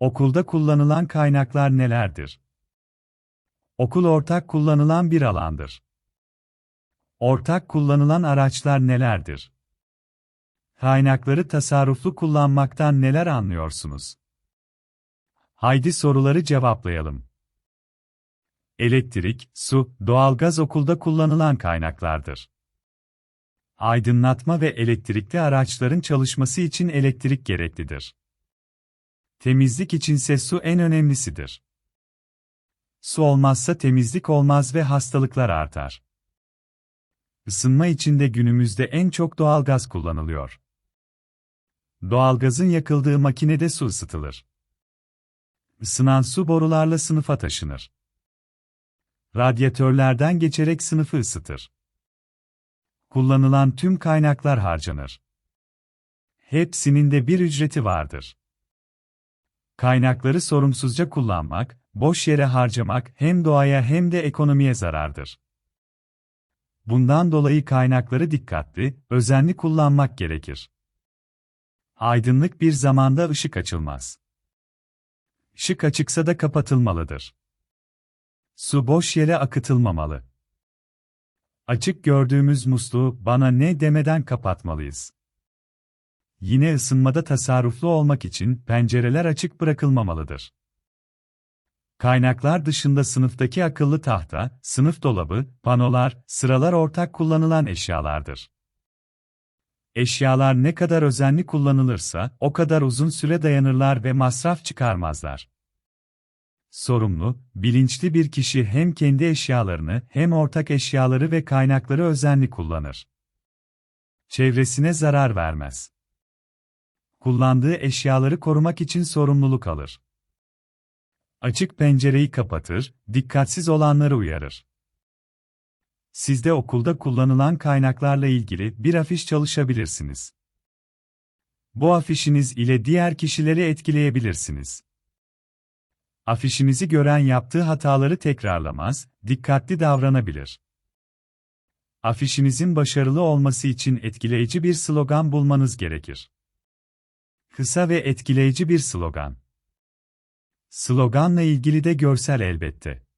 Okulda kullanılan kaynaklar nelerdir? Okul ortak kullanılan bir alandır. Ortak kullanılan araçlar nelerdir? Kaynakları tasarruflu kullanmaktan neler anlıyorsunuz? Haydi soruları cevaplayalım. Elektrik, su, doğalgaz okulda kullanılan kaynaklardır. Aydınlatma ve elektrikli araçların çalışması için elektrik gereklidir. Temizlik içinse su en önemlisidir. Su olmazsa temizlik olmaz ve hastalıklar artar. Isınma için de günümüzde en çok doğalgaz kullanılıyor. Doğalgazın yakıldığı makinede su ısıtılır. Isınan su borularla sınıfa taşınır. Radyatörlerden geçerek sınıfı ısıtır. Kullanılan tüm kaynaklar harcanır. Hepsinin de bir ücreti vardır. Kaynakları sorumsuzca kullanmak, boş yere harcamak hem doğaya hem de ekonomiye zarardır. Bundan dolayı kaynakları dikkatli, özenli kullanmak gerekir. Aydınlık bir zamanda ışık açılmaz. Işık açıksa da kapatılmalıdır. Su boş yere akıtılmamalı. Açık gördüğümüz musluğu bana ne demeden kapatmalıyız. Yine ısınmada tasarruflu olmak için pencereler açık bırakılmamalıdır. Kaynaklar dışında sınıftaki akıllı tahta, sınıf dolabı, panolar, sıralar ortak kullanılan eşyalardır. Eşyalar ne kadar özenli kullanılırsa, o kadar uzun süre dayanırlar ve masraf çıkarmazlar. Sorumlu, bilinçli bir kişi hem kendi eşyalarını hem ortak eşyaları ve kaynakları özenli kullanır. Çevresine zarar vermez. Kullandığı eşyaları korumak için sorumluluk alır. Açık pencereyi kapatır, dikkatsiz olanları uyarır. Siz de okulda kullanılan kaynaklarla ilgili bir afiş çalışabilirsiniz. Bu afişiniz ile diğer kişileri etkileyebilirsiniz. Afişinizi gören yaptığı hataları tekrarlamaz, dikkatli davranabilir. Afişinizin başarılı olması için etkileyici bir slogan bulmanız gerekir. Kısa ve etkileyici bir slogan. Sloganla ilgili de görsel elbette.